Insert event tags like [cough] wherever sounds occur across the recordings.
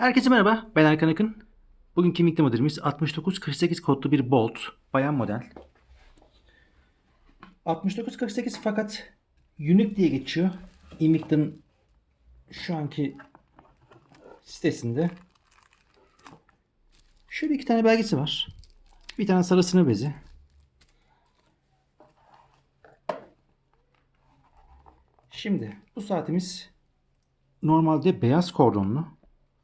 Herkese merhaba. Ben Erkan Akın. Bugünkü mikro modelimiz 6948 kodlu bir Bolt. Bayan model. 6948 fakat Unique diye geçiyor. Invicta'nın şu anki sitesinde. Şöyle iki tane belgesi var. Bir tane sarı sınır bezi. Şimdi bu saatimiz normalde beyaz kordonlu.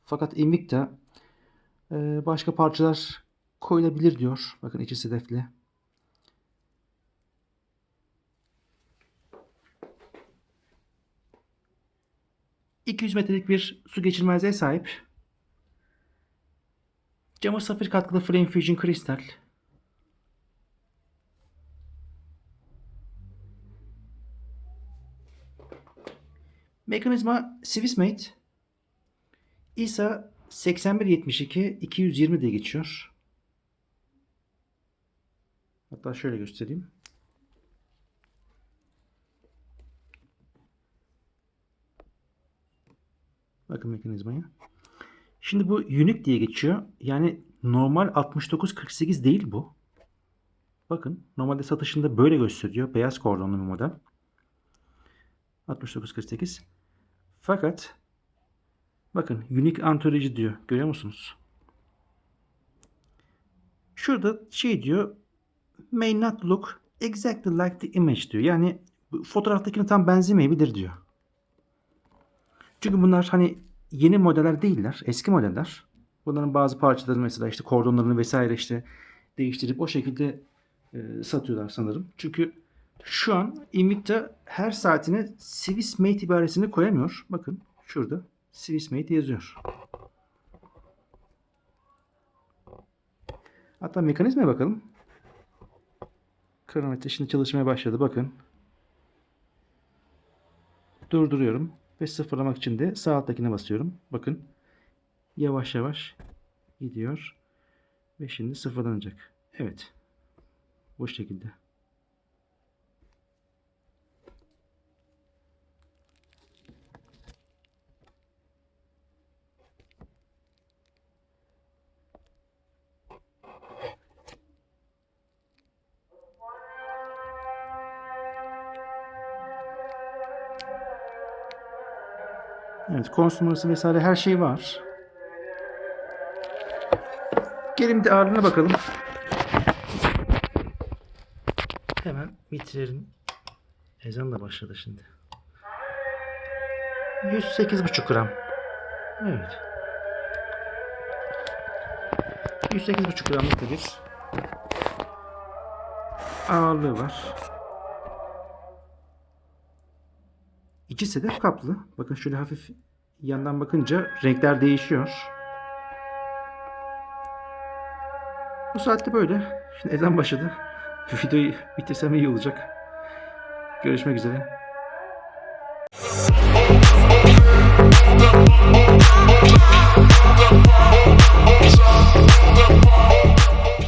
Fakat Invicta e, başka parçalar koyulabilir diyor. Bakın içi sedefli. ...200 metrelik bir su geçirmezliğe sahip. Camı safir katkılı Flame Fusion kristal. Mekanizma Swissmade. İsa 8172 220 diye geçiyor. Hatta şöyle göstereyim. Bakın mekanizmaya. Şimdi bu Unique diye geçiyor. Yani normal 6948 değil bu. Bakın normalde satışında böyle gösteriyor. Beyaz kordonlu bir model. 6948. Fakat bakın Unique Anthology diyor. Görüyor musunuz? Şurada şey diyor may not look exactly like the image diyor. Yani fotoğraftakine tam benzemeyebilir diyor. Çünkü bunlar hani yeni modeller değiller. Eski modeller. Bunların bazı parçaları mesela işte kordonlarını vesaire işte değiştirip o şekilde e, satıyorlar sanırım. Çünkü şu an Invicta her saatine Swiss Mate ibaresini koyamıyor. Bakın şurada Swiss Mate yazıyor. Hatta mekanizmaya bakalım. Kronometre şimdi çalışmaya başladı. Bakın. Durduruyorum. Ve sıfırlamak için de sağ alttakine basıyorum. Bakın. Yavaş yavaş gidiyor. Ve şimdi sıfırlanacak. Evet. Bu şekilde. Evet, kons numarası vesaire her şey var. Gelin bir ağırlığına bakalım. Hemen bitirelim. Ezan da başladı şimdi. 108,5 gram. Evet. 108,5 gramlık bir ağırlığı var. İki sedef kaplı. Bakın şöyle hafif yandan bakınca renkler değişiyor. Bu saatte böyle. Şimdi ezan başladı. [laughs] Videoyu bitirsem iyi olacak. Görüşmek üzere.